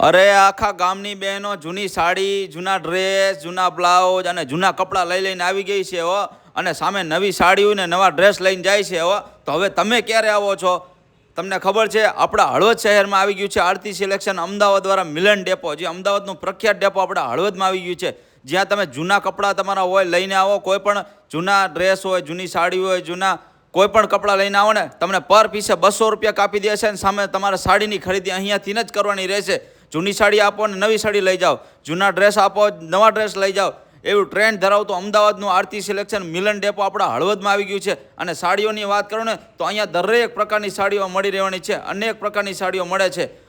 અરે, આખા ગામની બહેનો જૂની સાડી, જૂના ડ્રેસ જૂના બ્લાઉઝ અને જૂના કપડાં લઈ લઈને આવી ગઈ છે, હો. અને સામે નવી સાડીઓ ને નવા ડ્રેસ લઈને જાય છે, હો. તો હવે તમે ક્યારે આવો છો? તમને ખબર છે, આપણા હળવદ શહેરમાં આવી ગયું છે આરતી સિલેક્શન અમદાવાદ દ્વારા મિલન ડેપો, જે અમદાવાદનું પ્રખ્યાત ડેપો આપણા હળવદમાં આવી ગયું છે. જ્યાં તમે જૂના કપડાં તમારા હોય લઈને આવો, કોઈ પણ જૂના ડ્રેસ હોય, જૂની સાડી હોય, જૂના કોઈ પણ કપડાં લઈને આવો ને, તમને પર પીસે બસો રૂપિયા કાપી દેશે અને સામે તમારે સાડીની ખરીદી અહીંયાથી જ કરવાની રહેશે. જૂની સાડી આપો અને નવી સાડી લઈ જાઓ. જૂના ડ્રેસ આપો, નવા ડ્રેસ લઈ જાઓ. એવું ટ્રેન્ડ ધરાવતું અમદાવાદનું આરતી સિલેક્શન મિલન ડેપો આપણા હળવદમાં આવી ગયું છે. અને સાડીઓની વાત કરું ને, તો અહીંયા દરેક પ્રકારની સાડીઓ મળી રહેવાની છે. અનેક પ્રકારની સાડીઓ મળે છે.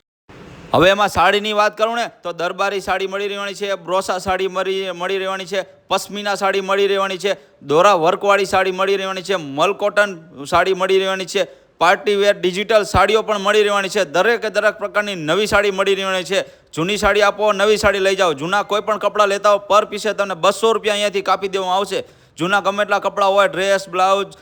હવે એમાં સાડીની વાત કરું ને, તો દરબારી સાડી મળી રહેવાની છે, બ્રોસા સાડી મળી મળી રહેવાની છે, પશ્મિના સાડી મળી રહેવાની છે, દોરા વર્કવાળી સાડી મળી રહેવાની છે, મલકોટન સાડી મળી રહેવાની છે પાર્ટી વેર ડિજિટલ સાડીઓ પણ મળી રહેવાની છે. દરેકે દરેક પ્રકારની નવી સાડી મળી રહેવાની છે. જૂની સાડી આપો, નવી સાડી લઈ જાઓ. જૂના કોઈ પણ કપડાં લેતા હો, પર પીસે તમને બસો રૂપિયા અહીંયાથી કાપી દેવામાં આવશે. જૂના ગમે એટલા કપડાં હોય, ડ્રેસ, બ્લાઉઝ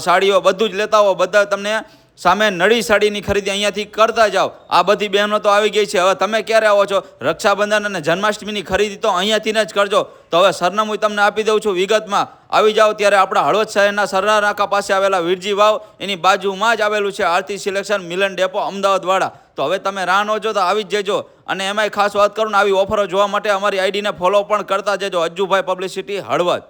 સાડીઓ બધું જ લેતા હો. બધા તમને સામે નળી સાડીની ખરીદી અહીંયાથી કરતા જાઓ. આ બધી બહેનો તો આવી ગઈ છે. હવે તમે ક્યારે આવો છો? રક્ષાબંધન અને જન્માષ્ટમીની ખરીદી તો અહીંયાથી જ કરજો. તો હવે સરનામું તમને આપી દઉં છું વિગતમાં. આવી જાઓ ત્યારે આપણા હળવદ શહેરના સરદાર નાકા પાસે આવેલા વીરજી વાવ. એની બાજુમાં જ આવેલું છે આરતી સિલેક્શન મિલન ડેપો અમદાવાદવાળા. તો હવે તમે રાહ નો જો તો આવી જ જજો. અને એમાંય ખાસ વાત કરું ને આવી ઓફરો જોવા માટે અમારી આઈડીને ફોલો પણ કરતા જજો. અજ્જુભાઈ પબ્લિસિટી હળવદ.